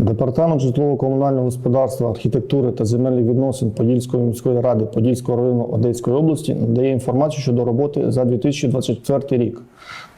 Департамент житлово-комунального господарства, архітектури та земельних відносин Подільської міської ради Подільського району Одеської області надає інформацію щодо роботи за 2024 рік.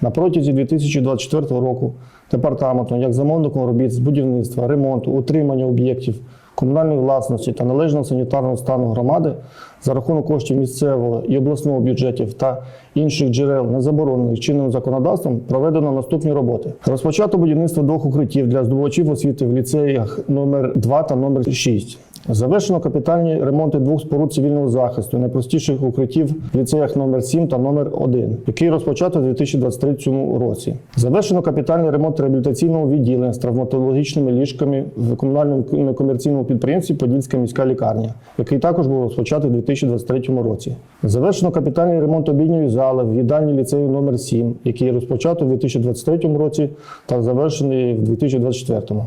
На протязі 2024 року департаментом, як замовником робіт з будівництва, ремонту, утримання об'єктів комунальної власності та належного санітарного стану громади за рахунок коштів місцевого і обласного бюджетів та інших джерел, не заборонених чинним законодавством, проведено наступні роботи. Розпочато будівництво двох укриттів для здобувачів освіти в ліцеях номер 2 та номер 6. Завершено капітальні ремонти двох споруд цивільного захисту, найпростіших укриттів в ліцеях номер 7 та номер 1, який розпочато у 2023 році. Завершено капітальний ремонт реабілітаційного відділення з травматологічними ліжками в комунальному некомерційному підприємстві Подільська міська лікарня, який також був розпочатий у 2023 році. Завершено капітальний ремонт обідньої зали в їдальні ліцею номер 7, який розпочато у 2023 році та завершений в 2024.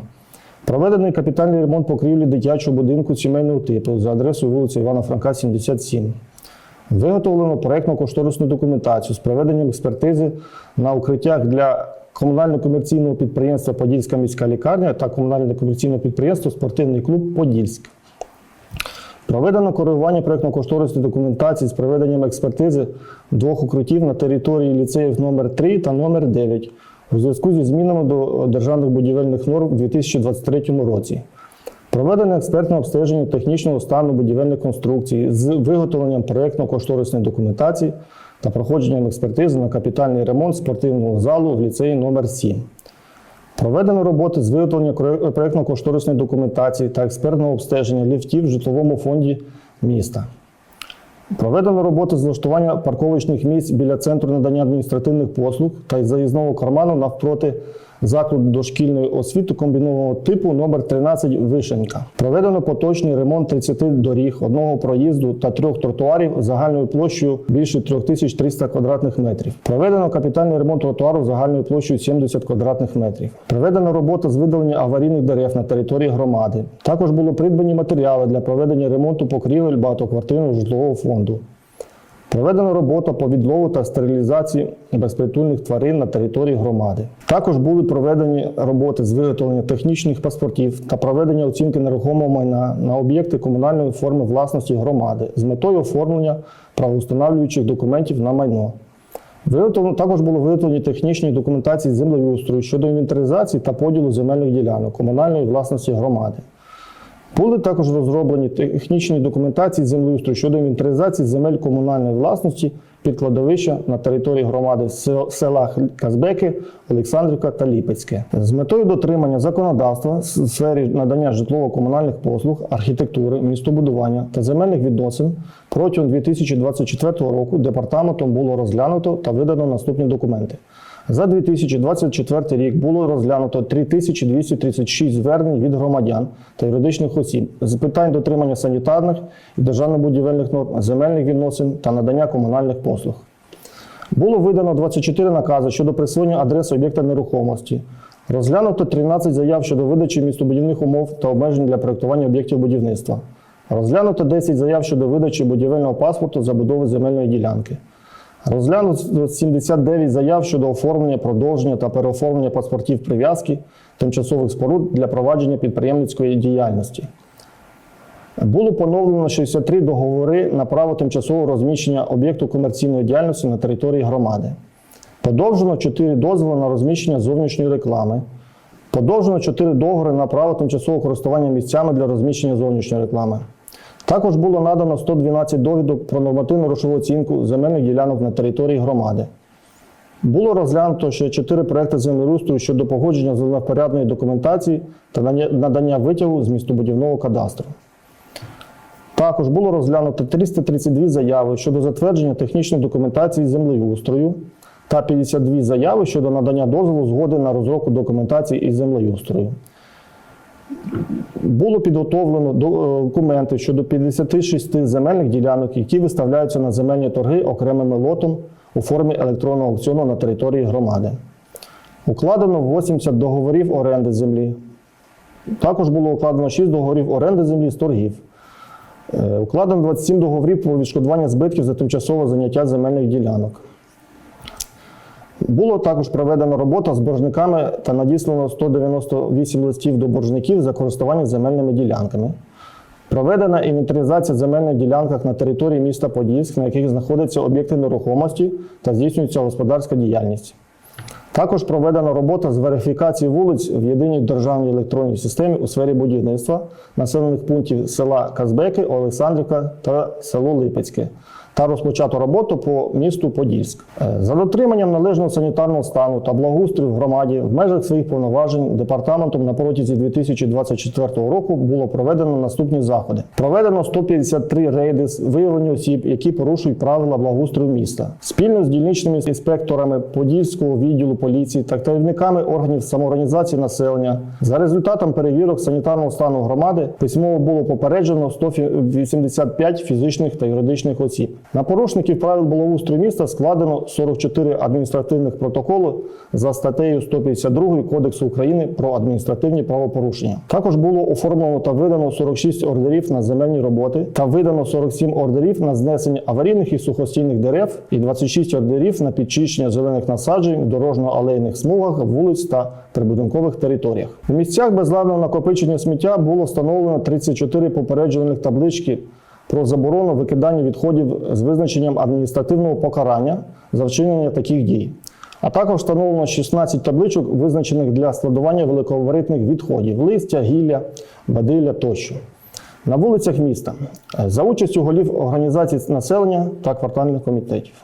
Проведений капітальний ремонт покрівлі дитячого будинку сімейного типу за адресою вулиця Івана Франка, 77. Виготовлено проєктно-кошторисну документацію з проведенням експертизи на укриттях для комунально-комерційного підприємства Подільська міська лікарня та комунальне комерційне підприємство Спортивний клуб Подільськ. Проведено коригування проєктно-кошторисної документації з проведенням експертизи двох укриттів на території ліцеїв номер 3 та номер 9 у зв'язку зі змінами до державних будівельних норм у 2023 році. Проведено експертне обстеження технічного стану будівельних конструкцій з виготовленням проєктно-кошторисної документації та проходженням експертизи на капітальний ремонт спортивного залу в ліцеї номер 7. Проведено роботи з виготовлення проєктно-кошторисної документації та експертного обстеження ліфтів в житловому фонді міста. Проведено роботи з влаштування парковочних місць біля центру надання адміністративних послуг та заїзного карману навпроти закладу дошкільної освіти комбінованого типу номер 13 Вишенька. Проведено поточний ремонт 30 доріг, одного проїзду та трьох тротуарів загальною площею більше 3300 квадратних метрів. Проведено капітальний ремонт тротуару загальною площею 70 квадратних метрів. Проведена робота з видалення аварійних дерев на території громади. Також було придбані матеріали для проведення ремонту покрівель багатоквартирного житлового фонду. Проведено роботу по відлову та стерилізації безпритульних тварин на території громади. Також були проведені роботи з виготовлення технічних паспортів та проведення оцінки нерухомого майна на об'єкти комунальної форми власності громади з метою оформлення правоустанавлюючих документів на майно. Виготовлено також було виготовлені технічні документації землеустрою щодо інвентаризації та поділу земельних ділянок комунальної власності громади. Були також розроблені технічні документації землеустрою щодо інвентаризації земель комунальної власності під кладовища на території громади в сел- селах Казбеки, Олександрівка та Ліпецьке. З метою дотримання законодавства в сфері надання житлово-комунальних послуг, архітектури, містобудування та земельних відносин протягом 2024 року департаментом було розглянуто та видано наступні документи. За 2024 рік було розглянуто 3236 звернень від громадян та юридичних осіб з питань дотримання санітарних і державно-будівельних норм, земельних відносин та надання комунальних послуг. Було видано 24 накази щодо присвоєння адреси об'єкта нерухомості. Розглянуто 13 заяв щодо видачі містобудівних умов та обмежень для проєктування об'єктів будівництва. Розглянуто 10 заяв щодо видачі будівельного паспорту забудови земельної ділянки. Розглянуто 79 заяв щодо оформлення, продовження та переоформлення паспортів прив'язки тимчасових споруд для провадження підприємницької діяльності. Було поновлено 63 договори на право тимчасового розміщення об'єкту комерційної діяльності на території громади. Подовжено 4 дозволи на розміщення зовнішньої реклами. Подовжено 4 договори на право тимчасового користування місцями для розміщення зовнішньої реклами. Також було надано 112 довідок про нормативну грошову оцінку земельних ділянок на території громади. Було розглянуто ще 4 проекти землеустрою щодо погодження землевпорядної документації та надання витягу з містобудівного кадастру. Також було розглянуто 332 заяви щодо затвердження технічної документації землеустрою та 52 заяви щодо надання дозволу згоди на розробку документації із землеустрою. Було підготовлено е, документи щодо 56 земельних ділянок, які виставляються на земельні торги окремим лотом у формі електронного аукціону на території громади. Укладено 80 договорів оренди землі. Також було укладено 6 договорів оренди землі з торгів. Е, Укладено 27 договорів про відшкодування збитків за тимчасове заняття земельних ділянок. Було також проведено робота з боржниками та надіслано 198 листів до боржників за користування земельними ділянками. Проведена інвентаризація земельних ділянках на території міста Подільськ, на яких знаходяться об'єкти нерухомості та здійснюється господарська діяльність. Також проведена робота з верифікації вулиць в єдиній державній електронній системі у сфері будівництва населених пунктів села Казбеки, Олександрівка та село Липецьке. Та розпочато роботу по місту Подільськ. Е, За дотриманням належного санітарного стану та благоустрою в громаді в межах своїх повноважень департаментом на протязі 2024 року було проведено наступні заходи. Проведено 153 рейди з виявлення осіб, які порушують правила благоустрою міста. Спільно з дільничними інспекторами Подільського відділу поліції та керівниками органів самоорганізації населення за результатом перевірок санітарного стану громади письмово було попереджено 185 фізичних та юридичних осіб. На порушників правил благоустрою міста складено 44 адміністративних протоколи за статтею 152 Кодексу України про адміністративні правопорушення. Також було оформлено та видано 46 ордерів на земельні роботи та видано 47 ордерів на знесення аварійних і сухостійних дерев і 26 ордерів на підчищення зелених насаджень, в дорожньо-алейних смугах, вулиць та прибудинкових територіях. У місцях безладного накопичення сміття було встановлено 34 попереджувальних таблички про заборону викидання відходів з визначенням адміністративного покарання за вчинення таких дій. А також встановлено 16 табличок, визначених для складування великоваритних відходів листя, гілля, бадилля тощо. На вулицях міста за участю голів організацій населення та квартальних комітетів.